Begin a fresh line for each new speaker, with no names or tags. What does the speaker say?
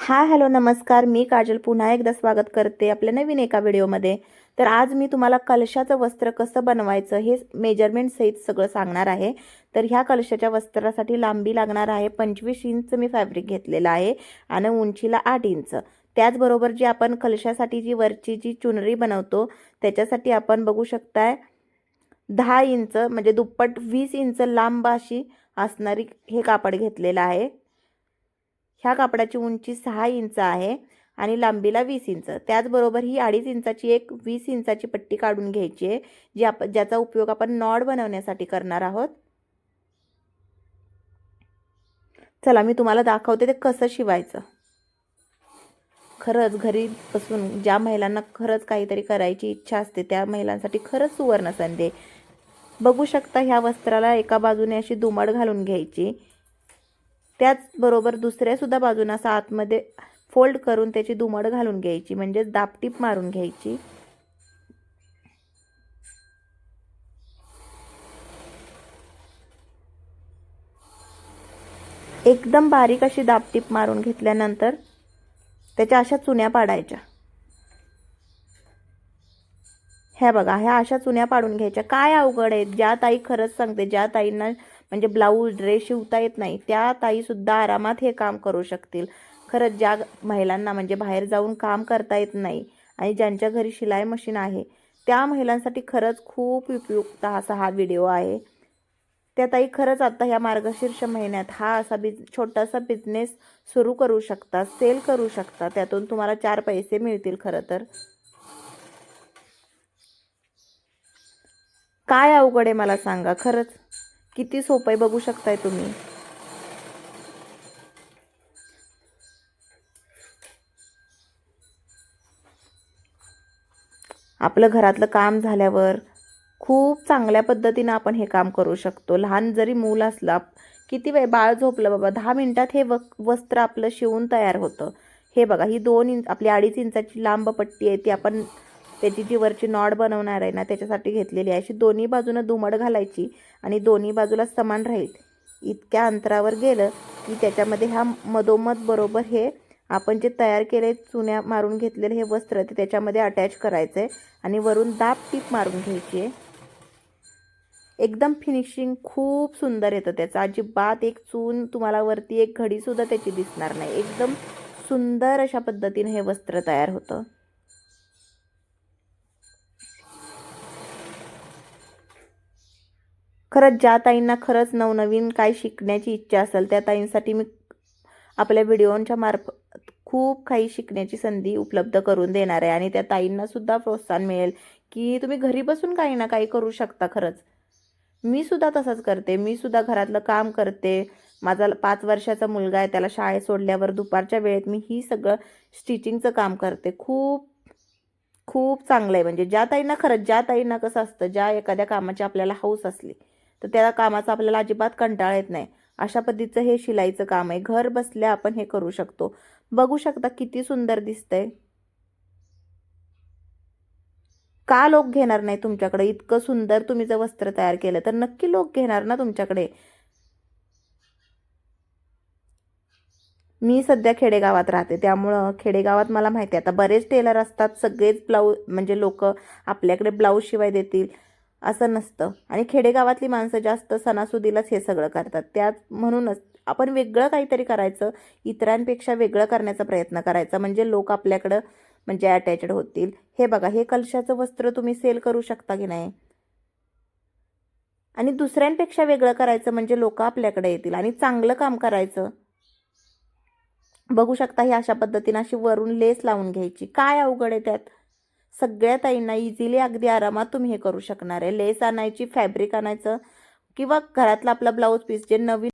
Hi hello नमस्कार. मी काजल पुन्हा एकदा स्वागत करते आपल्या नवीन एका व्हिडिओमध्ये. तर आज मी तुम्हाला कलशाचं वस्त्र कसं बनवायचं हे मेजरमेंट सहित सगळं सांगणार आहे. तर ह्या कलशाच्या वस्त्रासाठी लांबी लागणार आहे. पंचवीस इंच मी फॅब्रिक घेतलेलं आहे आणि उंचीला आठ इंच. त्याचबरोबर जी आपण कलशासाठी जी वरची जी चुनरी बनवतो त्याच्यासाठी आपण बघू शकताय दहा इंच म्हणजे दुप्पट वीस इंच लांब अशी असणारी हे कापड घेतलेलं आहे. ह्या कापडाची उंची सहा इंच आहे आणि लांबीला वीस इंच. त्याचबरोबर ही अडीच इंचाची एक वीस इंचाची पट्टी काढून घ्यायची आहे जी आप ज्याचा उपयोग आपण नॉड बनवण्यासाठी करणार आहोत. चला मी तुम्हाला दाखवते ते कसं शिवायचं. खरंच घरी बसून ज्या महिलांना खरंच काहीतरी करायची इच्छा असते त्या महिलांसाठी खरंच सुवर्ण संधी बघू शकता ह्या वस्त्राला एका बाजूने अशी दुमड घालून घ्यायची. त्याचबरोबर दुसऱ्यासुद्धा बाजूनं असा आतमध्ये फोल्ड करून त्याची दुमड घालून घ्यायची म्हणजेच दापटीप मारून घ्यायची. एकदम बारीक अशी दापटीप मारून घेतल्यानंतर त्याच्या अशा चुन्या पाडायच्या. ह्या बघा ह्या अशा चुन्या पाडून घ्यायच्या. काय अवघड आहेत ज्या ताई खरंच सांगते ज्या ताईंना म्हणजे ब्लाऊज ड्रेस शिवता येत नाही. त्या ताईसुद्धा आरामात हे काम करू शकतील. खरंच ज्या महिलांना म्हणजे बाहेर जाऊन काम करता येत नाही आणि ज्यांच्या घरी शिलाई मशीन आहे त्या महिलांसाठी खरंच खूप उपयुक्त असा हा व्हिडिओ आहे. त्या ताई खरंच आता ह्या मार्गशीर्ष महिन्यात हा असा बिज छोटासा बिझनेस सुरू करू शकता सेल करू शकता त्यातून तुम्हाला चार पैसे मिळतील खरं तर. काय अवघड आहे मला सांगा खरंच. किती सोपं आहे बघू शकताय तुम्ही. आपलं घरातलं काम झाल्यावर खूप चांगल्या पद्धतीनं आपण हे काम करू शकतो. लहान जरी मूल असलं किती वेळ बाळ झोपलं बाबा दहा मिनटात हे व वस्त्र आपलं शिवून तयार होतं. हे बघा ही दोन इंच आपली अडीच इंचाची लांब पट्टी आहे ती आपण त्याची जी वरची नॉड बनवणार आहे ना त्याच्यासाठी घेतलेली आहे. अशी दोन्ही बाजूनं धुमड घालायची आणि दोन्ही बाजूला समान राहील. इतक्या अंतरावर गेलं की त्याच्यामध्ये ह्या मधोमध बरोबर हे आपण जे तयार केले चुन्या मारून घेतलेले हे वस्त्र ते त्याच्यामध्ये अटॅच करायचं आहे आणि वरून दाब टीप मारून घ्यायची आहे एकदम फिनिशिंग खूप सुंदर येतं त्याचं. अजिबात एक चून तुम्हाला वरती एक घडीसुद्धा त्याची दिसणार नाही. एकदम सुंदर अशा पद्धतीने हे वस्त्र तयार होतं. खरंच ज्या ताईंना खरंच नवनवीन काय शिकण्याची इच्छा असेल त्या ताईंसाठी मी आपल्या व्हिडिओंच्या मार्फत खूप काही शिकण्याची संधी उपलब्ध करून देणार आहे. आणि त्या ताईंनासुद्धा प्रोत्साहन मिळेल की तुम्ही घरी बसून काही ना काही करू शकता खरंच. मी सुद्धा तसंच करते. मी सुद्धा घरातलं काम करते. माझा पाच वर्षाचा मुलगा आहे. त्याला शाळेत सोडल्यावर दुपारच्या वेळेत मी ही सगळं स्टिचिंगचं काम करते. खूप खूप चांगलं आहे. म्हणजे ज्या ताईंना खरंच ज्या ताईंना कसं असतं ज्या एखाद्या कामाची आपल्याला हौस असली तर त्या कामाचा आपल्याला अजिबात कंटाळा येत नाही. अशा पद्धतीचं हे शिलाईचं काम आहे. घर बसल्या आपण हे करू शकतो. बघू शकता किती सुंदर दिसतंय. का लोक घेणार नाही तुमच्याकडे? इतकं सुंदर तुम्ही जर वस्त्र तयार केलं तर नक्की लोक घेणार ना तुमच्याकडे? मी सध्या खेडेगावात राहते. त्यामुळं खेडेगावात मला माहिती आहे. आता बरेच टेलर असतात. सगळेच ब्लाऊज म्हणजे लोक आपल्याकडे ब्लाऊज शिवाय देतील. असं नसतं. आणि खेडेगावातली माणसं जास्त सणासुदीलाच हे सगळं करतात. त्यात म्हणूनच आपण वेगळं काहीतरी करायचं इतरांपेक्षा वेगळं करण्याचा प्रयत्न करायचा. म्हणजे लोक आपल्याकडं म्हणजे अटॅचड होतील. हे बघा हे कलशाचं वस्त्र तुम्ही सेल करू शकता की नाही? आणि दुसऱ्यांपेक्षा वेगळं करायचं म्हणजे लोक आपल्याकडे येतील आणि चांगलं काम करायचं. बघू शकता ही अशा पद्धतीनं अशी वरून लेस लावून घ्यायची. काय अवघड आहे त्यात? सगळ्या ताईंना इझिली अगदी आरामात तुम्ही हे करू शकणार आहे. लेस आणायची फॅब्रिक आणायचं किंवा घरातला आपला ब्लाऊज पीस जे नवीन